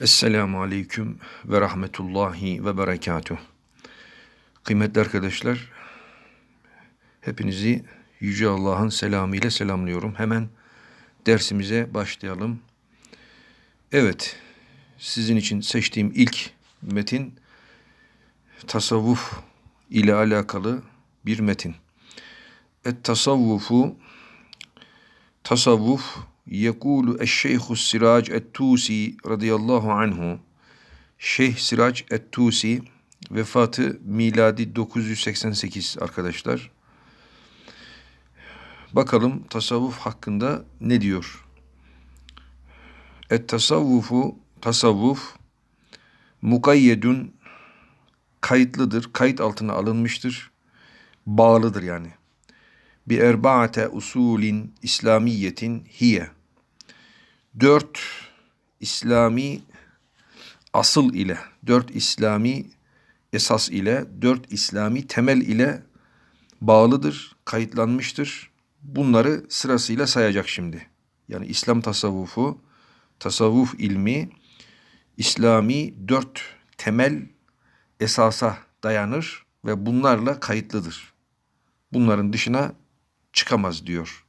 Esselamu Aleyküm ve Rahmetullahi ve Berekatuh. Kıymetli arkadaşlar, hepinizi Yüce Allah'ın selamıyla selamlıyorum. Hemen dersimize başlayalım. Evet, sizin için seçtiğim ilk metin, tasavvuf ile alakalı bir metin. Et tasavvufu, tasavvuf, yekulu eşşeyhu sirac et-tusi radıyallahu anhu. Şeyh Sirac et-Tusi vefatı miladi 988 arkadaşlar. Bakalım tasavvuf hakkında ne diyor? Et tasavvufu tasavvuf mukayyedun kayıtlıdır, kayıt altına alınmıştır, bağlıdır yani. Bi erbaate usulin İslamiyetin hiye. Dört İslami asıl ile, dört İslami esas ile, dört İslami temel ile bağlıdır, kayıtlanmıştır. Bunları sırasıyla sayacak şimdi. Yani İslam tasavvufu, tasavvuf ilmi, İslami dört temel esasa dayanır ve bunlarla kayıtlıdır. Bunların dışına çıkamaz diyor.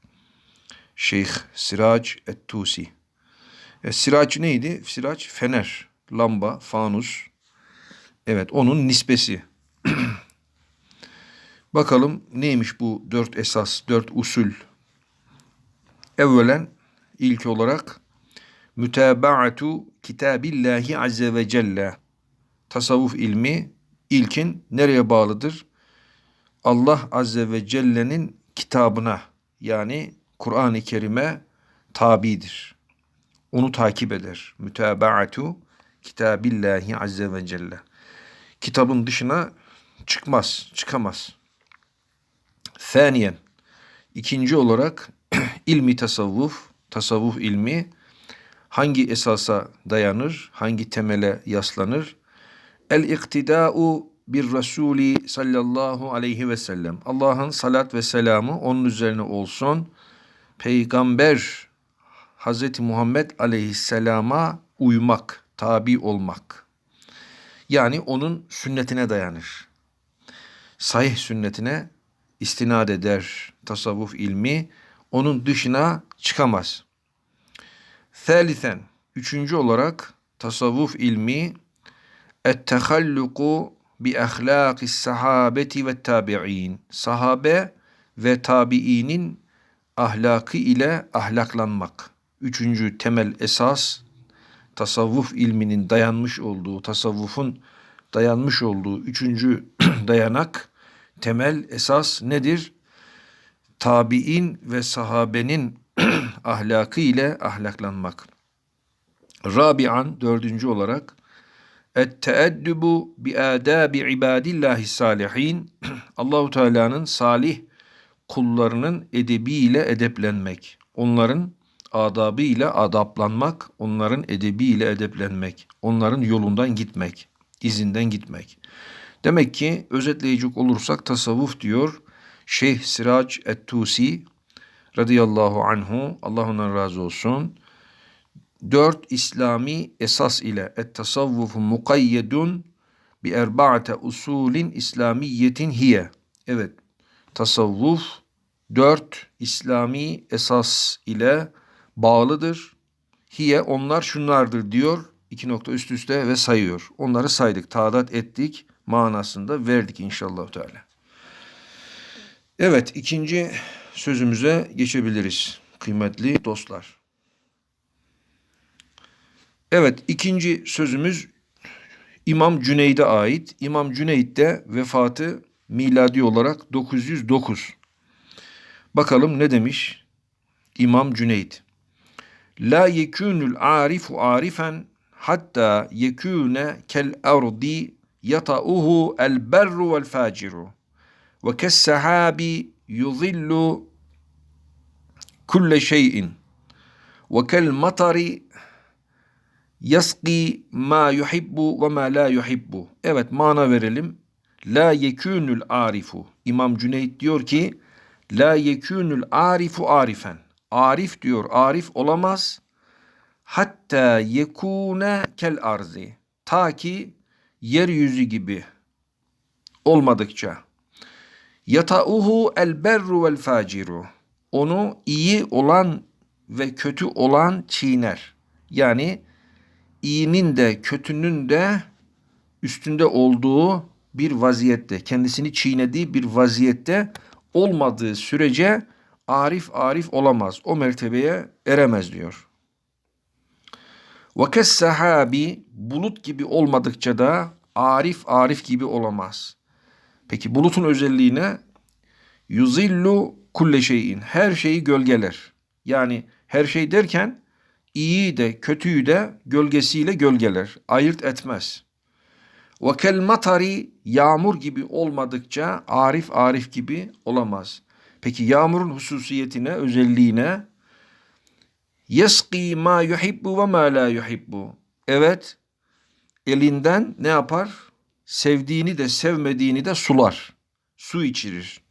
Şeyh Sirac et-Tusi. E, sirac neydi? Sirac fener, lamba, fanus. Evet onun nispesi. Bakalım neymiş bu dört esas, dört usul. Evvelen ilk olarak mütebaatu kitabillahi azze ve celle. Tasavvuf ilmi ilkin nereye bağlıdır? Allah azze ve celle'nin kitabına yani Kur'an-ı Kerim'e tabidir. Onu takip eder. Mütebaatu kitabillahi azze ve celle. Kitabın dışına çıkmaz, çıkamaz. Thaniyen, ikinci olarak ilmi tasavvuf, tasavvuf ilmi hangi esasa dayanır, hangi temele yaslanır? El-iktida'u bir Resulü sallallahu aleyhi ve sellem. Allah'ın salat ve selamı onun üzerine olsun. Peygamber Hazreti Muhammed aleyhisselama uymak, tabi olmak. Yani onun sünnetine dayanır. Sahih sünnetine istinad eder tasavvuf ilmi. Onun dışına çıkamaz. Thalithen, üçüncü olarak tasavvuf ilmi et-tehalluku bi ahlakis sahabeti ve tabi'in. Sahabe ve tabiinin ahlakı ile ahlaklanmak. Üçüncü temel esas tasavvuf ilminin dayanmış olduğu, tasavvufun dayanmış olduğu üçüncü dayanak, temel esas nedir? Tabi'in ve sahabenin ahlakı ile ahlaklanmak. Rabi'an dördüncü olarak Et-teeddubu bi adabi ibadillahi salihin. Allahu Teala'nın salih kullarının edebiyle edeplenmek. Onların adabıyla adaplanmak, onların edebiyle edeplenmek, onların yolundan gitmek, izinden gitmek. Demek ki özetleyecek olursak tasavvuf diyor Şeyh Sirac et-Tusi radıyallahu anhu Allah ondan razı olsun dört İslami esas ile et-tasavvufu mukayyedun bi erba'ate usulin İslamiyetin hiye. Evet, tasavvuf dört İslami esas ile bağlıdır. Hiye onlar şunlardır diyor. iki nokta üst üste ve sayıyor. Onları saydık, taadat ettik manasında verdik inşallah Teala. Evet, ikinci sözümüze geçebiliriz kıymetli dostlar. Evet ikinci sözümüz İmam Cüneyd'e ait. İmam Cüneyd de vefatı miladi olarak 909. Bakalım ne demiş İmam Cüneyd. La yekûnul arifu arifen hatta yekûne kel ardi yata'uhu el berru vel faciru ve kes sahabi yuzillu kulle şeyin ve kel matari Yaski ma yuhibbu ve ma la yuhibbu. Evet mana verelim. La yekûnül arifu. İmam Cüneyt diyor ki la yekûnül arifu arifen. Arif diyor arif olamaz. hatta yekune kel arzi. Ta ki yeryüzü gibi olmadıkça. Yata'uhu el berru vel faciru. Onu iyi olan ve kötü olan çiğner. Yani iyinin de kötünün de üstünde olduğu bir vaziyette, kendisini çiğnediği bir vaziyette olmadığı sürece arif arif olamaz. O mertebeye eremez diyor. Ve sahabi bulut gibi olmadıkça da arif arif gibi olamaz. Peki bulutun özelliği ne? Yuzillu kulle şeyin. Her şeyi gölgeler. Yani her şey derken iyiyi de kötüyü de gölgesiyle gölgeler. Ayırt etmez. Ve kel matari yağmur gibi olmadıkça arif arif gibi olamaz. Peki yağmurun hususiyetine, özelliğine yeski ma yuhibbu ve ma la yuhibbu. Evet, elinden ne yapar? Sevdiğini de sevmediğini de sular. Su içirir.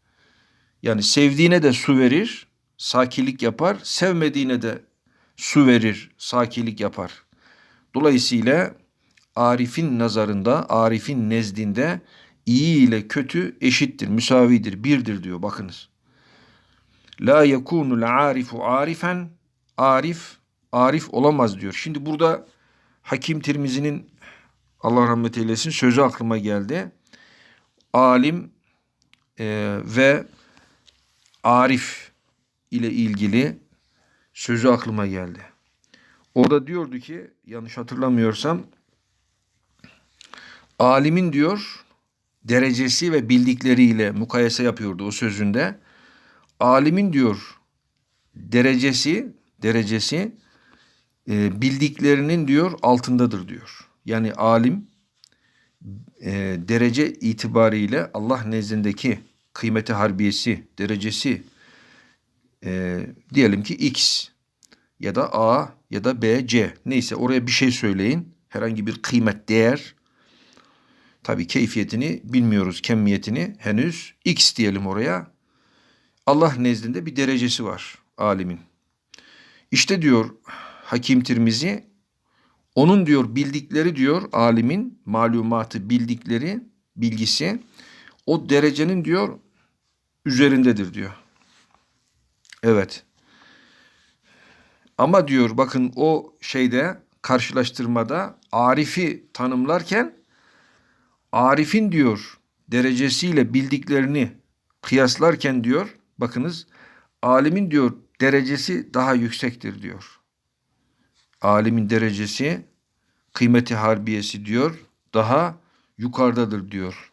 Yani sevdiğine de su verir, sakilik yapar. Sevmediğine de su verir, sakilik yapar. Dolayısıyla Arif'in nazarında, Arif'in nezdinde iyi ile kötü eşittir, müsavidir, birdir diyor bakınız. La yekunul arifu arifen, arif, arif olamaz diyor. Şimdi burada Hakim Tirmizi'nin Allah rahmet eylesin sözü aklıma geldi. Alim e, ve arif ile ilgili sözü aklıma geldi. Orada diyordu ki yanlış hatırlamıyorsam alimin diyor derecesi ve bildikleriyle mukayese yapıyordu o sözünde. Alimin diyor derecesi derecesi e, bildiklerinin diyor altındadır diyor. Yani alim e, derece itibariyle Allah nezdindeki kıymeti harbiyesi, derecesi e, diyelim ki X ya da A ya da B, C neyse oraya bir şey söyleyin. Herhangi bir kıymet, değer. Tabii keyfiyetini bilmiyoruz, kemmiyetini henüz. X diyelim oraya. Allah nezdinde bir derecesi var alimin. İşte diyor Hakim Tirmizi onun diyor bildikleri diyor alimin malumatı bildikleri bilgisi o derecenin diyor üzerindedir diyor. Evet. Ama diyor bakın o şeyde karşılaştırmada Arif'i tanımlarken Arif'in diyor derecesiyle bildiklerini kıyaslarken diyor bakınız alimin diyor derecesi daha yüksektir diyor. Alimin derecesi kıymeti harbiyesi diyor daha yukarıdadır diyor.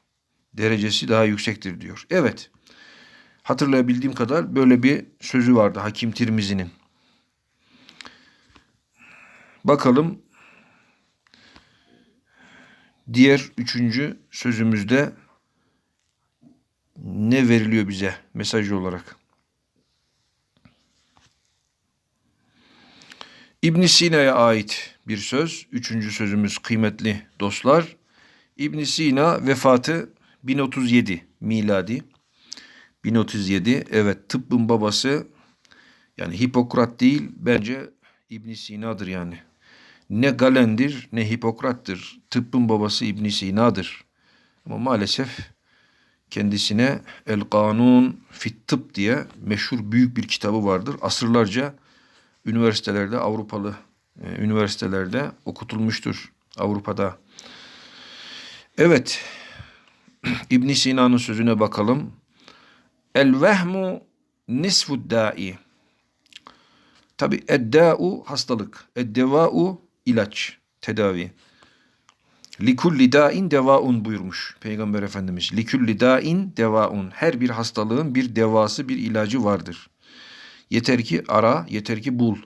Derecesi daha yüksektir diyor. Evet. Hatırlayabildiğim kadar böyle bir sözü vardı Hakim Tirmizi'nin. Bakalım diğer üçüncü sözümüzde ne veriliyor bize mesaj olarak? İbn Sina'ya ait bir söz. Üçüncü sözümüz kıymetli dostlar. İbn Sina vefatı 1037 miladi. 1037 evet tıbbın babası yani Hipokrat değil bence İbn Sina'dır yani. Ne Galen'dir ne Hipokrat'tır. Tıbbın babası İbn Sina'dır. Ama maalesef kendisine El Kanun Fit Tıp diye meşhur büyük bir kitabı vardır. Asırlarca üniversitelerde Avrupalı e, üniversitelerde okutulmuştur Avrupa'da. Evet. İbn Sina'nın sözüne bakalım. El vehmu nisfu da'i. Tabi edda'u hastalık. Eddeva'u ilaç, tedavi. Likulli da'in devaun buyurmuş Peygamber Efendimiz. Likulli da'in devaun. Her bir hastalığın bir devası, bir ilacı vardır. Yeter ki ara, yeter ki bul.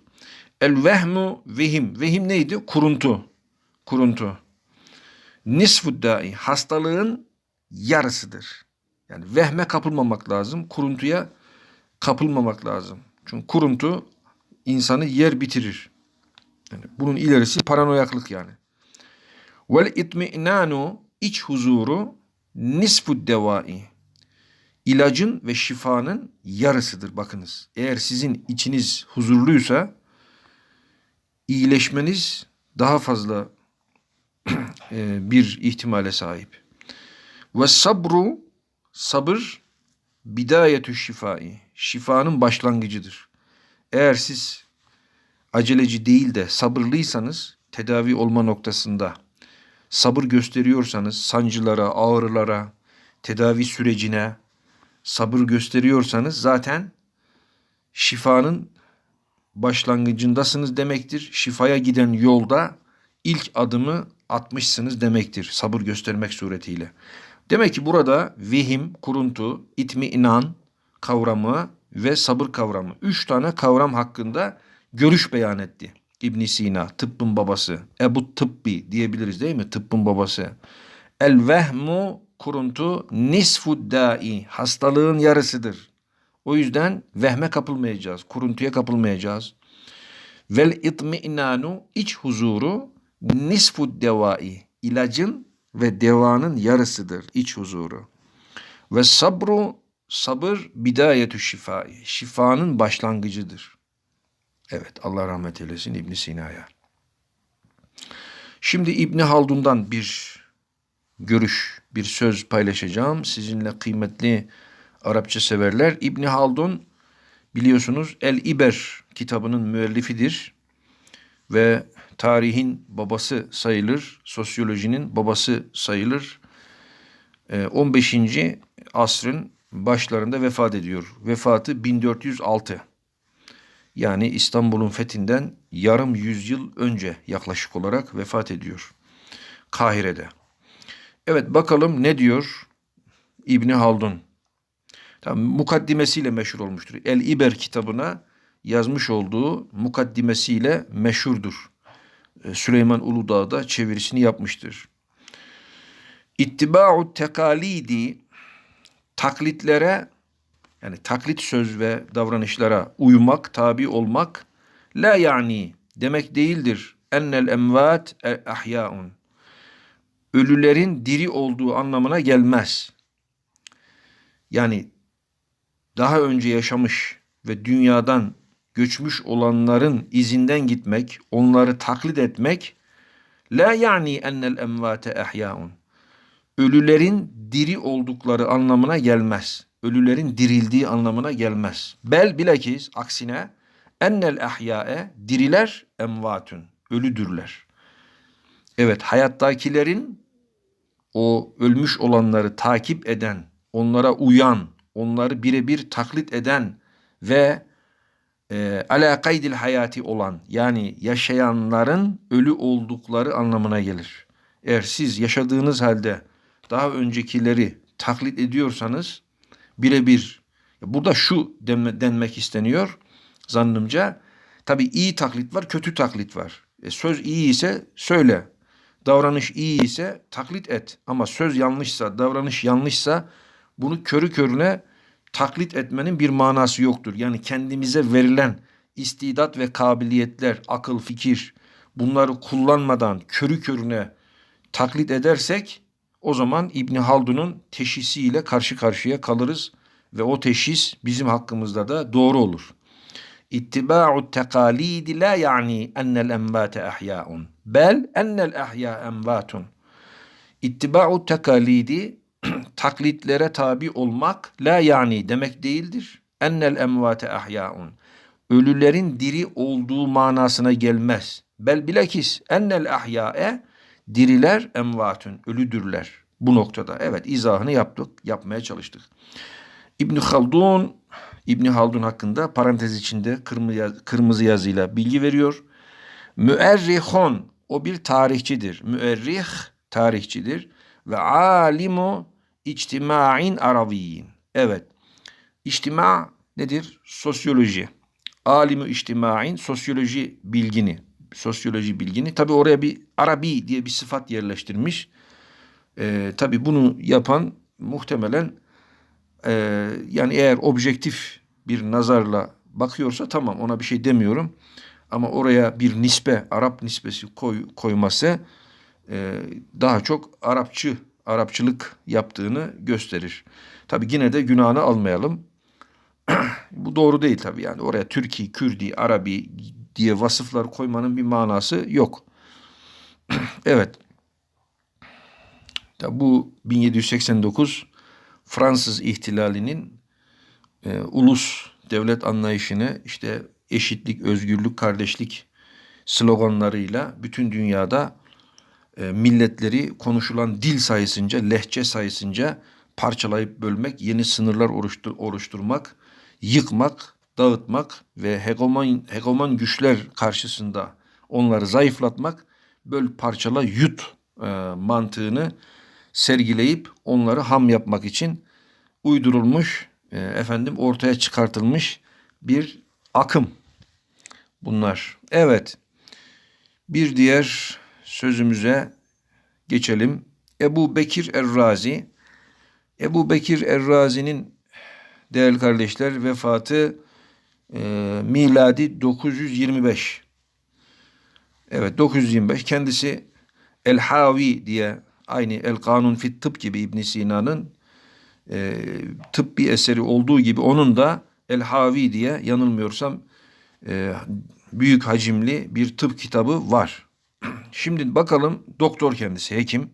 El vehmu vehim. Vehim neydi? Kuruntu. Kuruntu. Nisfu da'i. Hastalığın yarısıdır. Yani vehme kapılmamak lazım. Kuruntuya kapılmamak lazım. Çünkü kuruntu insanı yer bitirir. Yani bunun ilerisi paranoyaklık yani. Vel itmi'nanu iç huzuru nisfu devai. İlacın ve şifanın yarısıdır bakınız. Eğer sizin içiniz huzurluysa iyileşmeniz daha fazla e, bir ihtimale sahip. Ve sabru sabır bidayetü şifai. Şifanın başlangıcıdır. Eğer siz aceleci değil de sabırlıysanız tedavi olma noktasında sabır gösteriyorsanız sancılara, ağrılara, tedavi sürecine sabır gösteriyorsanız zaten şifanın başlangıcındasınız demektir. Şifaya giden yolda ilk adımı atmışsınız demektir sabır göstermek suretiyle. Demek ki burada vehim, kuruntu, itmi inan kavramı ve sabır kavramı. Üç tane kavram hakkında görüş beyan etti. İbn Sina, tıbbın babası. Ebu Tıbbi diyebiliriz değil mi? Tıbbın babası. El vehmu kuruntu nisfu dai. Hastalığın yarısıdır. O yüzden vehme kapılmayacağız. Kuruntuya kapılmayacağız. Vel itmi'nanu iç huzuru nisfu devai. İlacın ve devanın yarısıdır iç huzuru. Ve sabru sabır bidayetü şifai. Şifanın başlangıcıdır. Evet Allah rahmet eylesin İbn Sina'ya. Şimdi İbni Haldun'dan bir görüş, bir söz paylaşacağım. Sizinle kıymetli Arapça severler. İbni Haldun biliyorsunuz El İber kitabının müellifidir ve tarihin babası sayılır, sosyolojinin babası sayılır. 15. Ee, asrın başlarında vefat ediyor. Vefatı 1406. Yani İstanbul'un fethinden yarım yüzyıl önce yaklaşık olarak vefat ediyor. Kahire'de. Evet bakalım ne diyor İbni Haldun. Tam mukaddimesiyle meşhur olmuştur. El İber kitabına yazmış olduğu mukaddimesiyle meşhurdur. Ee, Süleyman Uludağ da çevirisini yapmıştır. İttiba'u tekalidi taklitlere yani taklit söz ve davranışlara uymak, tabi olmak la yani demek değildir. Ennel emvat ahyaun. Ölülerin diri olduğu anlamına gelmez. Yani daha önce yaşamış ve dünyadan göçmüş olanların izinden gitmek, onları taklit etmek la yani ennel emvate ahyaun. Ölülerin diri oldukları anlamına gelmez. Ölülerin dirildiği anlamına gelmez. Bel bilakis aksine ennel ahyae diriler emvatun. Ölüdürler. Evet hayattakilerin o ölmüş olanları takip eden, onlara uyan, onları birebir taklit eden ve e, ala kaydil hayati olan yani yaşayanların ölü oldukları anlamına gelir. Eğer siz yaşadığınız halde daha öncekileri taklit ediyorsanız birebir burada şu denme, denmek isteniyor zannımca. Tabi iyi taklit var, kötü taklit var. E, söz iyi ise söyle. Davranış iyi ise taklit et. Ama söz yanlışsa, davranış yanlışsa bunu körü körüne taklit etmenin bir manası yoktur. Yani kendimize verilen istidat ve kabiliyetler, akıl, fikir bunları kullanmadan körü körüne taklit edersek o zaman İbni Haldun'un teşhisiyle karşı karşıya kalırız ve o teşhis bizim hakkımızda da doğru olur. İttiba'u tekalidi la yani ennel enbate ahya'un bel ennel ahya envatun. İttiba'u tekalidi taklitlere tabi olmak la yani demek değildir. Ennel emvate ahyaun. Ölülerin diri olduğu manasına gelmez. Bel bilakis ennel ahyae diriler emvatun ölüdürler. Bu noktada evet izahını yaptık, yapmaya çalıştık. İbn Haldun İbn Haldun hakkında parantez içinde kırmızı, yazıyla bilgi veriyor. Müerrihon o bir tarihçidir. Müerrih tarihçidir ve alimu içtimain araviyin. Evet. İçtima nedir? Sosyoloji. Alimu içtimain sosyoloji bilgini. Sosyoloji bilgini. Tabi oraya bir Arabi diye bir sıfat yerleştirmiş. Ee, tabi bunu yapan muhtemelen e, yani eğer objektif bir nazarla bakıyorsa tamam ona bir şey demiyorum. Ama oraya bir nispe, Arap nispesi koy, koyması e, daha çok Arapçı Arapçılık yaptığını gösterir. Tabi yine de günahını almayalım. Bu doğru değil tabi yani oraya Türki, Kürdi, Arabi diye vasıflar koymanın bir manası yok. evet. Tabi bu 1789 Fransız ihtilalinin e, ulus devlet anlayışını işte eşitlik, özgürlük, kardeşlik sloganlarıyla bütün dünyada milletleri konuşulan dil sayısınca, lehçe sayısınca parçalayıp bölmek, yeni sınırlar oluştur, oluşturmak, yıkmak, dağıtmak ve hegeman, hegeman güçler karşısında onları zayıflatmak, böl parçala yut e, mantığını sergileyip onları ham yapmak için uydurulmuş, e, efendim ortaya çıkartılmış bir akım bunlar. Evet. Bir diğer sözümüze geçelim. Ebu Bekir Errazi. Ebu Bekir Errazi'nin değerli kardeşler vefatı e, miladi 925. Evet 925. Kendisi El Havi diye aynı El Kanun fit Tıp gibi İbn Sina'nın e, tıbbi eseri olduğu gibi onun da El Havi diye yanılmıyorsam e, büyük hacimli bir tıp kitabı var. Şimdi bakalım doktor kendisi hekim.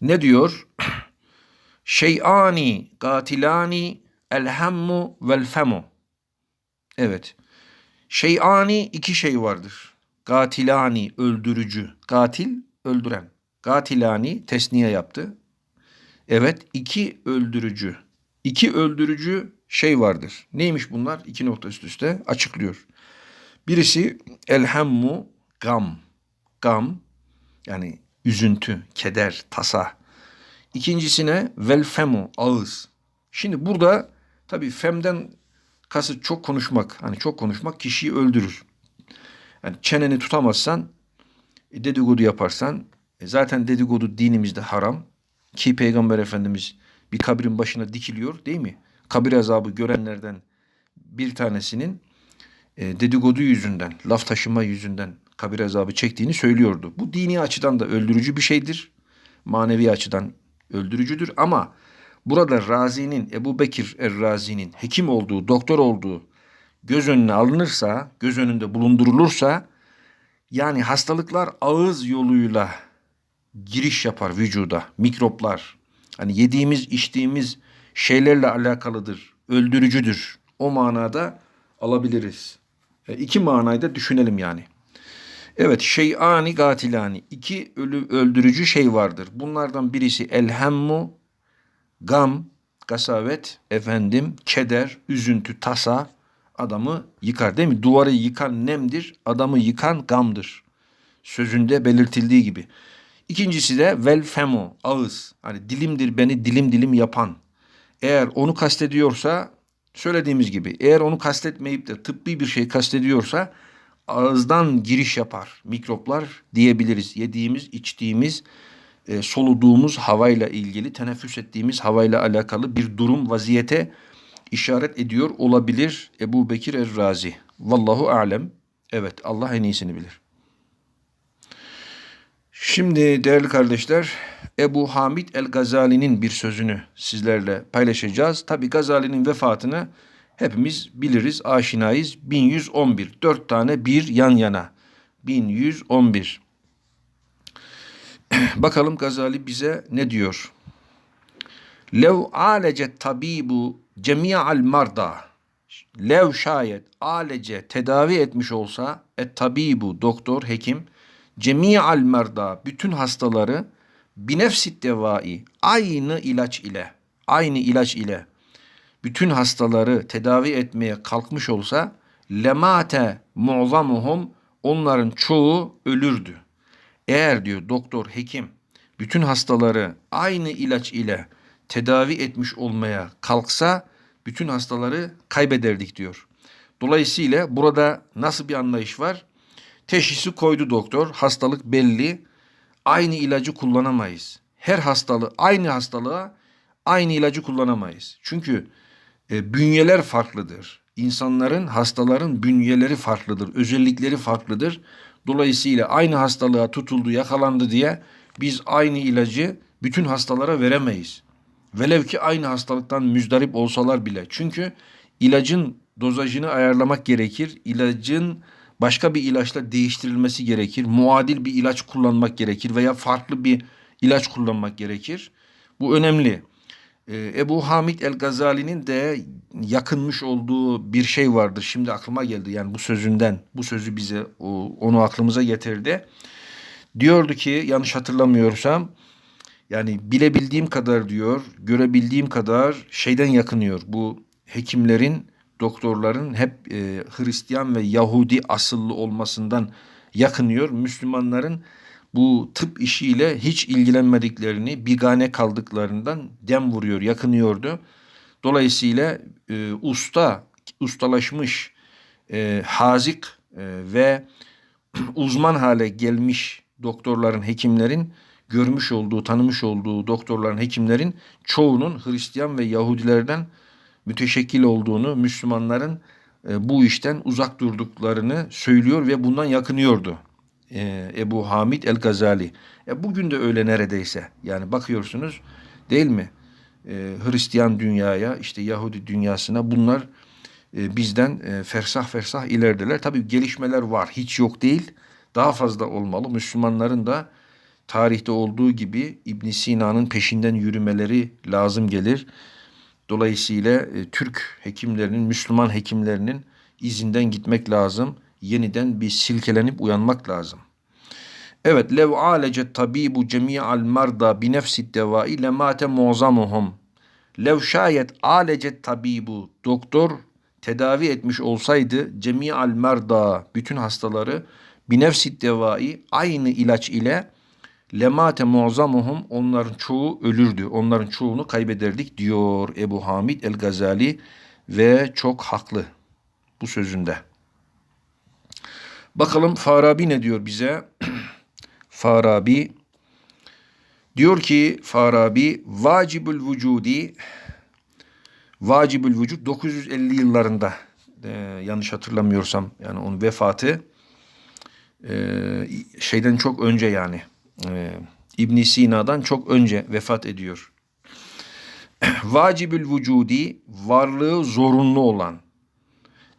Ne diyor? Şeyani katilani elhammu vel femu. Evet. Şeyani iki şey vardır. Katilani öldürücü. Katil öldüren. Katilani tesniye yaptı. Evet iki öldürücü. İki öldürücü şey vardır. Neymiş bunlar? İki nokta üst üste açıklıyor. Birisi elhammu gam. Gam yani üzüntü, keder, tasa. İkincisine vel femu ağız. Şimdi burada tabii femden kasıt çok konuşmak. Hani çok konuşmak kişiyi öldürür. Yani çeneni tutamazsan e, dedikodu yaparsan e, zaten dedikodu dinimizde haram. Ki Peygamber Efendimiz bir kabrin başına dikiliyor değil mi? Kabir azabı görenlerden bir tanesinin e, dedikodu yüzünden, laf taşıma yüzünden kabir azabı çektiğini söylüyordu. Bu dini açıdan da öldürücü bir şeydir. Manevi açıdan öldürücüdür ama burada Razi'nin, Ebu Bekir Er-Razi'nin hekim olduğu, doktor olduğu göz önüne alınırsa, göz önünde bulundurulursa yani hastalıklar ağız yoluyla giriş yapar vücuda, mikroplar. Hani yediğimiz, içtiğimiz şeylerle alakalıdır, öldürücüdür. O manada alabiliriz. E, iki manayı da düşünelim yani. Evet, şeyani gatilani. iki ölü, öldürücü şey vardır. Bunlardan birisi elhemmu, gam, gasavet, efendim, keder, üzüntü, tasa adamı yıkar değil mi? Duvarı yıkan nemdir, adamı yıkan gamdır. Sözünde belirtildiği gibi. İkincisi de vel femu, ağız. Hani dilimdir beni dilim dilim yapan. Eğer onu kastediyorsa söylediğimiz gibi eğer onu kastetmeyip de tıbbi bir şey kastediyorsa ağızdan giriş yapar mikroplar diyebiliriz. Yediğimiz, içtiğimiz, e, soluduğumuz havayla ilgili, teneffüs ettiğimiz havayla alakalı bir durum, vaziyete işaret ediyor olabilir Ebu Bekir Er-Razi. Vallahu alem. Evet Allah en iyisini bilir. Şimdi değerli kardeşler Ebu Hamid el-Gazali'nin bir sözünü sizlerle paylaşacağız. Tabi Gazali'nin vefatını hepimiz biliriz, aşinayız. 1111, dört tane bir yan yana. 1111. Bakalım Gazali bize ne diyor? Lev alecet tabibu cemi'al marda. Lev şayet alece tedavi etmiş olsa et tabibu doktor hekim cemi'al merda bütün hastaları binefsit devai aynı ilaç ile aynı ilaç ile bütün hastaları tedavi etmeye kalkmış olsa lemate mu'zamuhum onların çoğu ölürdü. Eğer diyor doktor, hekim bütün hastaları aynı ilaç ile tedavi etmiş olmaya kalksa bütün hastaları kaybederdik diyor. Dolayısıyla burada nasıl bir anlayış var? Teşhisi koydu doktor. Hastalık belli. Aynı ilacı kullanamayız. Her hastalığı aynı hastalığa aynı ilacı kullanamayız. Çünkü e, bünyeler farklıdır. İnsanların, hastaların bünyeleri farklıdır. Özellikleri farklıdır. Dolayısıyla aynı hastalığa tutuldu, yakalandı diye biz aynı ilacı bütün hastalara veremeyiz. Velev ki aynı hastalıktan müzdarip olsalar bile. Çünkü ilacın dozajını ayarlamak gerekir. İlacın başka bir ilaçla değiştirilmesi gerekir. Muadil bir ilaç kullanmak gerekir veya farklı bir ilaç kullanmak gerekir. Bu önemli. Ee, Ebu Hamid el-Gazali'nin de yakınmış olduğu bir şey vardır. Şimdi aklıma geldi yani bu sözünden. Bu sözü bize onu aklımıza getirdi. Diyordu ki yanlış hatırlamıyorsam yani bilebildiğim kadar diyor, görebildiğim kadar şeyden yakınıyor. Bu hekimlerin, doktorların hep e, Hristiyan ve Yahudi asıllı olmasından yakınıyor. Müslümanların bu tıp işiyle hiç ilgilenmediklerini, bigane kaldıklarından dem vuruyor, yakınıyordu. Dolayısıyla e, usta, ustalaşmış, e, hazik e, ve uzman hale gelmiş doktorların, hekimlerin görmüş olduğu, tanımış olduğu doktorların, hekimlerin çoğunun Hristiyan ve Yahudilerden müteşekkil olduğunu, Müslümanların e, bu işten uzak durduklarını söylüyor ve bundan yakınıyordu. E, Ebu Hamid el-Gazali. E, bugün de öyle neredeyse. Yani bakıyorsunuz değil mi? E, Hristiyan dünyaya, işte Yahudi dünyasına bunlar e, bizden e, fersah fersah ilerideler. Tabii gelişmeler var. Hiç yok değil. Daha fazla olmalı. Müslümanların da tarihte olduğu gibi İbn Sina'nın peşinden yürümeleri lazım gelir. Dolayısıyla e, Türk hekimlerinin, Müslüman hekimlerinin izinden gitmek lazım. Yeniden bir silkelenip uyanmak lazım. Evet, lev alecet tabibu cemi'al marda bi nefsi devai lemate muazamuhum. Lev şayet alecet tabibu doktor tedavi etmiş olsaydı cemi'al marda bütün hastaları bi nefsi devai aynı ilaç ile lemate muazzamuhum onların çoğu ölürdü. Onların çoğunu kaybederdik diyor Ebu Hamid el-Gazali ve çok haklı bu sözünde. Bakalım Farabi ne diyor bize? Farabi diyor ki Farabi vacibül vücudi vacibül vücud 950 yıllarında e, yanlış hatırlamıyorsam yani onun vefatı e, şeyden çok önce yani e, ibn Sina'dan çok önce vefat ediyor. Vacibül vücudi varlığı zorunlu olan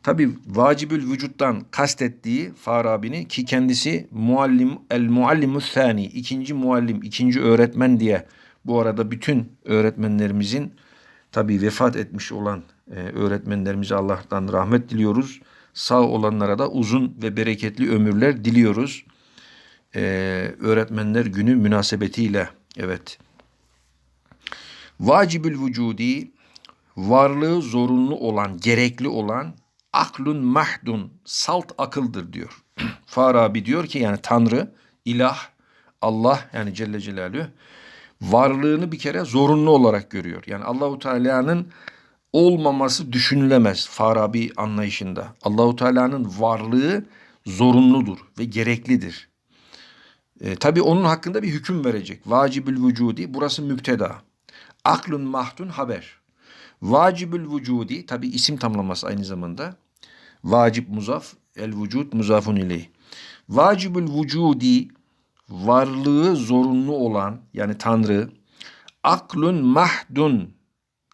Tabi vacibül vücuttan kastettiği Farabi'ni ki kendisi muallim el muallimus sani ikinci muallim ikinci öğretmen diye bu arada bütün öğretmenlerimizin tabi vefat etmiş olan e, öğretmenlerimize Allah'tan rahmet diliyoruz. Sağ olanlara da uzun ve bereketli ömürler diliyoruz. E, öğretmenler günü münasebetiyle evet. Vacibül vücudi varlığı zorunlu olan, gerekli olan aklun mahdun salt akıldır diyor. Farabi diyor ki yani Tanrı, ilah, Allah yani Celle Celaluhu varlığını bir kere zorunlu olarak görüyor. Yani Allahu Teala'nın olmaması düşünülemez Farabi anlayışında. Allahu Teala'nın varlığı zorunludur ve gereklidir. E, Tabi onun hakkında bir hüküm verecek. Vacibül vücudi burası müpteda. Aklun mahdun haber. Vacibül vücudi tabi isim tamlaması aynı zamanda. Vacip muzaf, el vücud muzafun ileyh. Vacibül vücudi varlığı zorunlu olan yani Tanrı aklun mahdun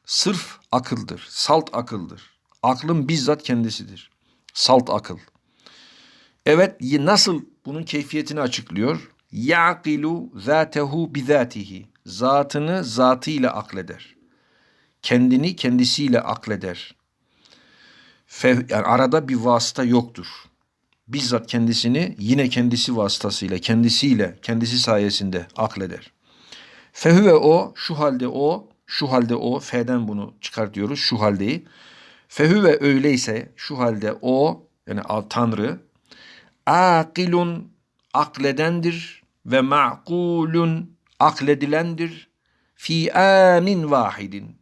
sırf akıldır, salt akıldır. Aklın bizzat kendisidir. Salt akıl. Evet nasıl bunun keyfiyetini açıklıyor? Yaqilu zatehu bizatihi. Zatını zatıyla akleder. Kendini kendisiyle akleder. Fe, yani arada bir vasıta yoktur. Bizzat kendisini yine kendisi vasıtasıyla, kendisiyle, kendisi sayesinde akleder. Fehüve o, şu halde o, şu halde o, F'den bunu çıkartıyoruz, şu haldeyi. Fehüve öyleyse, şu halde o, yani Tanrı, akilun, akledendir ve ma'kulun, akledilendir. Fi anin vahidin,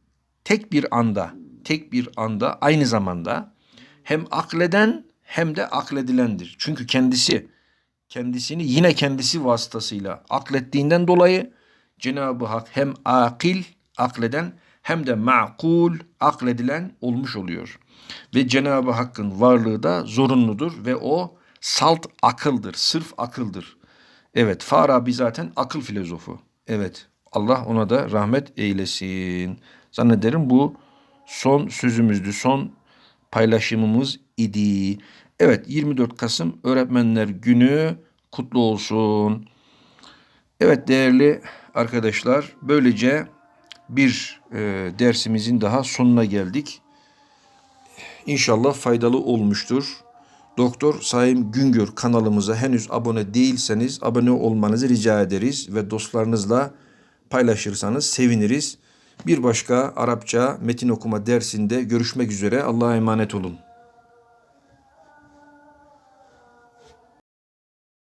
tek bir anda, tek bir anda aynı zamanda hem akleden hem de akledilendir. Çünkü kendisi kendisini yine kendisi vasıtasıyla aklettiğinden dolayı Cenab-ı Hak hem akil akleden hem de makul akledilen olmuş oluyor. Ve Cenab-ı Hakk'ın varlığı da zorunludur ve o salt akıldır, sırf akıldır. Evet Farabi zaten akıl filozofu. Evet Allah ona da rahmet eylesin. Zannederim bu son sözümüzdü, son paylaşımımız idi. Evet 24 Kasım Öğretmenler Günü kutlu olsun. Evet değerli arkadaşlar böylece bir e, dersimizin daha sonuna geldik. İnşallah faydalı olmuştur. Doktor Saim Güngör kanalımıza henüz abone değilseniz abone olmanızı rica ederiz ve dostlarınızla paylaşırsanız seviniriz. Bir başka Arapça metin okuma dersinde görüşmek üzere. Allah'a emanet olun.